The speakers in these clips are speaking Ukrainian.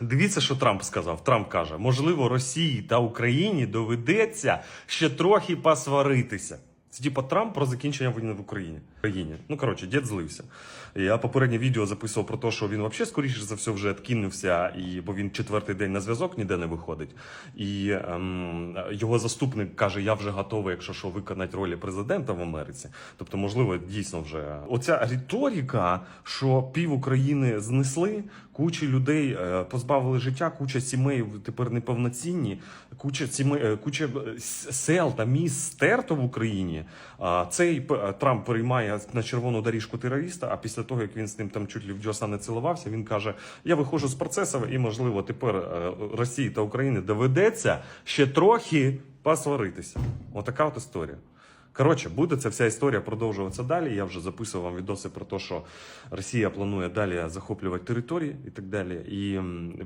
Дивіться, що Трамп сказав. Трамп каже: можливо, Росії та Україні доведеться ще трохи посваритися. Це типа Трамп про закінчення війни в Україні. Україні. Ну коротше, дід злився. Я попереднє відео записував про те, що він взагалі скоріше за все вже відкинувся, і бо він четвертий день на зв'язок ніде не виходить. І ем, його заступник каже: Я вже готовий, якщо що, виконати ролі президента в Америці. Тобто, можливо, дійсно вже оця риторика, що пів України знесли, кучі людей е, позбавили життя, куча сімей тепер неповноцінні, куча сімей, е, куча е, сел та міст стерто в Україні. А цей Трамп приймає на червону доріжку терориста. А після того як він з ним там чуть в джоса не цілувався, він каже: Я виходжу з процесу, і можливо тепер е, Росії та Україні доведеться ще трохи посваритися. Отака от історія. Коротше, буде ця вся історія продовжуватися далі. Я вже записував вам відоси про те, що Росія планує далі захоплювати території і так далі. І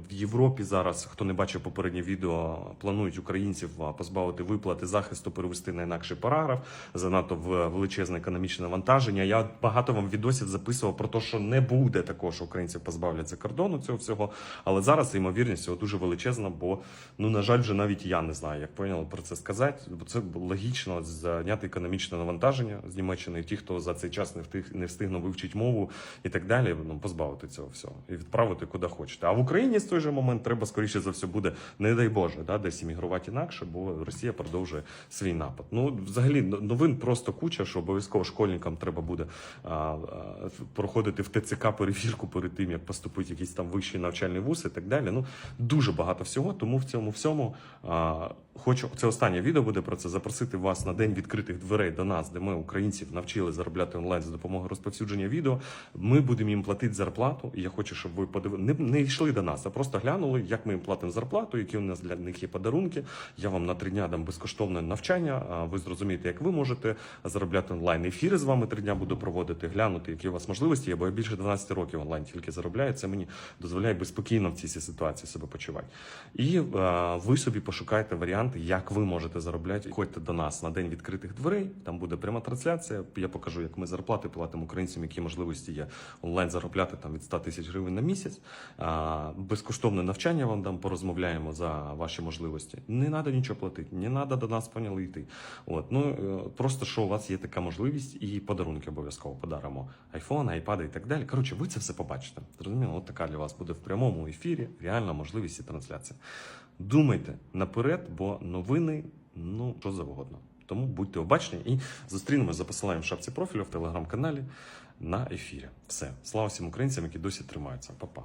в Європі зараз, хто не бачив попереднє відео, планують українців позбавити виплати захисту, перевести на інакший параграф, занадто в величезне економічне навантаження. Я багато вам відосів записував про те, що не буде такого, що українців позбавлять за кордону цього всього. Але зараз ймовірність цього дуже величезна, бо ну на жаль, вже навіть я не знаю, як поняли про це сказати. Бо це логічно зняти економічне навантаження з Німеччини. Ті, хто за цей час не встиг не встигнув вивчити мову і так далі, ну позбавити цього всього і відправити куди хочете. А в Україні з той же момент треба скоріше за все буде, не дай Боже, да, десь іммігрувати інакше, бо Росія продовжує свій напад. Ну, взагалі, новин просто куча, що обов'язково школьникам треба буде а, а, проходити в ТЦК перевірку перед тим, як поступити в якийсь там вищий навчальний вуз і так далі. Ну дуже багато всього. Тому в цьому всьому а, хочу це останнє відео буде про це запросити вас на день відкритих до нас, де ми українців навчили заробляти онлайн за допомогою розповсюдження відео. Ми будемо їм платити зарплату. І я хочу, щоб ви подивили, не, не йшли до нас, а просто глянули, як ми їм платимо зарплату, які у нас для них є подарунки. Я вам на три дня дам безкоштовне навчання. Ви зрозумієте, як ви можете заробляти онлайн. Ефіри з вами три дня буду проводити, глянути, які у вас можливості є, бо я більше 12 років онлайн тільки заробляю. Це мені дозволяє безспокійно в цій ситуації себе почувати. І е, ви собі пошукайте варіанти, як ви можете заробляти. Ходьте до нас на день відкритих дверей. Там буде пряма трансляція. Я покажу, як ми зарплати платимо українцям, які можливості є онлайн заробляти там від 100 тисяч гривень на місяць. Безкоштовне навчання вам дам, порозмовляємо за ваші можливості. Не треба нічого платити, не треба до нас поняли йти. От ну е, просто що у вас є така можливість, і подарунки обов'язково подаримо. Айфон, айпади і так далі. Коротше, ви це все побачите. Зрозуміло, от така для вас буде в прямому ефірі. Реальна можливість і трансляція. Думайте наперед, бо новини ну що завгодно. Тому будьте обачні і зустрінемось за посиланням в шапці профілю в телеграм-каналі на ефірі. Все, слава всім українцям, які досі тримаються. Па-па.